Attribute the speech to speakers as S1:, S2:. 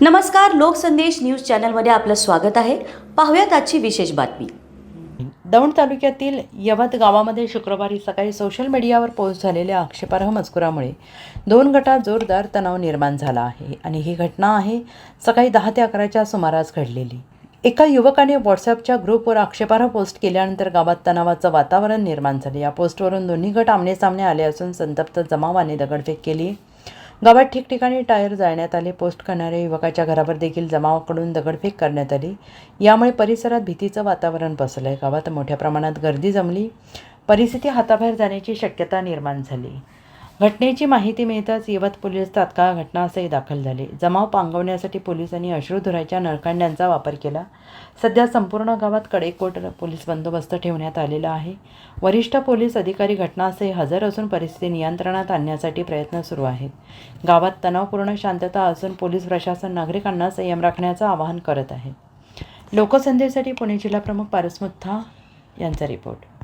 S1: नमस्कार लोकसंदेश न्यूज चॅनलमध्ये आपलं स्वागत आहे. पाहूयात आजची विशेष बातमी.
S2: दौंड तालुक्यातील यवत गावामध्ये शुक्रवारी सकाळी सोशल मीडियावर पोस्ट झालेल्या आक्षेपार्ह मजकुरामुळे दोन गटात जोरदार तणाव निर्माण झाला आहे आणि ही घटना आहे सकाळी दहा ते अकराच्या सुमारास घडलेली. एका युवकाने व्हॉट्सअपच्या ग्रुपवर आक्षेपार्ह पोस्ट केल्यानंतर गावात तणावाचं वातावरण निर्माण झाले. या पोस्टवरून दोन्ही गट आमनेसामने आले असून संतप्त जमावाने दगडफेक केली. गावात ठिकठिकाणी टायर जाळण्यात आले. पोस्ट करणाऱ्या युवकाच्या घरावर देखील जमावाकडून दगडफेक करण्यात आली. यामुळे परिसरात भीतीचं वातावरण पसरलं आहे गावात मोठ्या प्रमाणात गर्दी जमली. परिस्थिती हाताबाहेर जाण्याची शक्यता निर्माण झाली. घटनेची माहिती मिळताच यवत पोलीस तात्काळ घटनास्थळी दाखल झाले. जमाव पांगवण्यासाठी पोलिसांनी अश्रुधुराच्या नळकांड्यांचा वापर केला. सध्या संपूर्ण गावात कडेकोट पोलीस बंदोबस्त ठेवण्यात आलेला आहे. वरिष्ठ पोलीस अधिकारी घटनास्थळी हजर असून परिस्थिती नियंत्रणात आणण्यासाठी प्रयत्न सुरू आहेत. गावात तणावपूर्ण शांतता असून पोलीस प्रशासन नागरिकांना संयम राखण्याचं आवाहन करत आहे. लोकसंदेसाठी पुणे जिल्हाप्रमुख पारस मुथा यांचा रिपोर्ट.